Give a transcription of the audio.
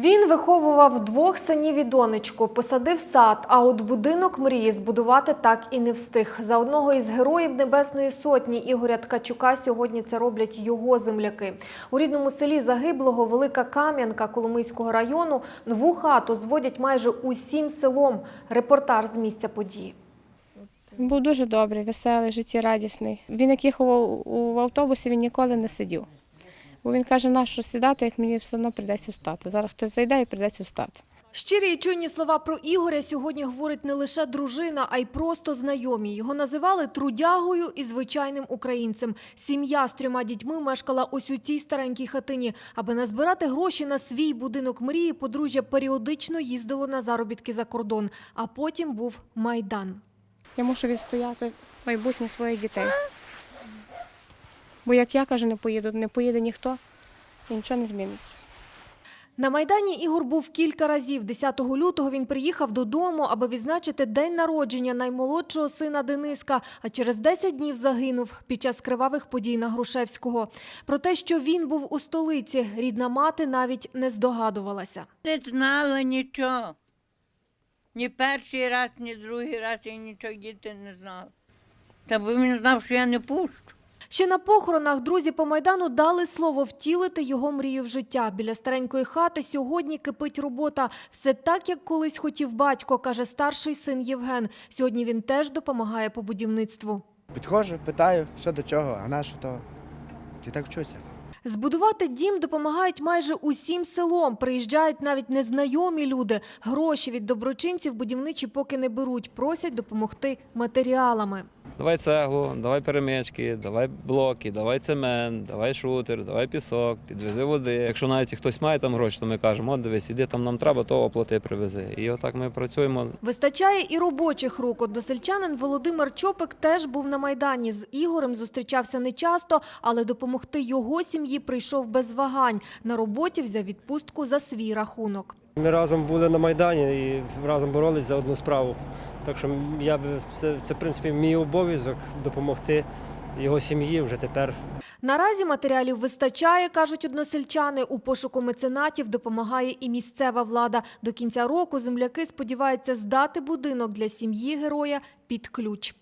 Він виховував двох синів і донечку, посадив сад, а от будинок мрії збудувати так і не встиг. За одного із героїв Небесної Сотні Ігоря Ткачука сьогодні це роблять його земляки. У рідному селі загиблого Велика Кам'янка Коломийського району нову хату зводять майже усім селом. Репортаж з місця події. Був дуже добрий, веселий, життєрадісний. Він як їхав у- автобусі, він ніколи не сидів. Бо він каже, на що сідати, як мені все одно прийдеться встати. Зараз хтось зайде і прийдеться встати. Щирі і чуйні слова про Ігоря сьогодні говорить не лише дружина, а й просто знайомі. Його називали трудягою і звичайним українцем. Сім'я з трьома дітьми мешкала ось у цій старенькій хатині. Аби назбирати гроші на свій будинок мрії, подружжя періодично їздило на заробітки за кордон. А потім був майдан. Я мушу відстояти майбутнє своїх дітей. Бо як я кажу, не поїду, не поїде ніхто, і нічого не зміниться. На Майдані Ігор був кілька разів. 10 лютого він приїхав додому, аби відзначити день народження наймолодшого сина Дениска, а через 10 днів загинув під час кривавих подій на Грушевського. Про те, що він був у столиці, рідна мати навіть не здогадувалася. Не знала нічого. Ні перший раз, ні другий раз я нічого діти не знала. Та бо він знав, що я не пущу. Ще на похоронах друзі по Майдану дали слово втілити його мрію в життя. Біля старенької хати сьогодні кипить робота. Все так, як колись хотів батько, каже старший син Євген. Сьогодні він теж допомагає по будівництву. Підходжу, питаю, що до чого, а на що то. І так вчуся. Збудувати дім допомагають майже усім селом. Приїжджають навіть незнайомі люди. Гроші від доброчинців будівничі поки не беруть, просять допомогти матеріалами. Давай цеглу, давай перемички, давай блоки, давай цемент, давай шутер, давай пісок, підвези води. Якщо навіть і хтось має там гроші, то ми кажемо, от дивись, іди там нам треба, то оплати привези. І отак ми працюємо. Вистачає і робочих рук. Односельчанин Володимир Чопик теж був на Майдані. З Ігорем зустрічався нечасто, але допомогти його сім'ї прийшов без вагань. На роботі взяв відпустку за свій рахунок. Ми разом були на Майдані і разом боролись за одну справу. Так що я би це, це в принципі мій обов'язок допомогти його сім'ї вже тепер. Наразі матеріалів вистачає, кажуть односельчани. У пошуку меценатів допомагає і місцева влада. До кінця року земляки сподіваються здати будинок для сім'ї героя під ключ.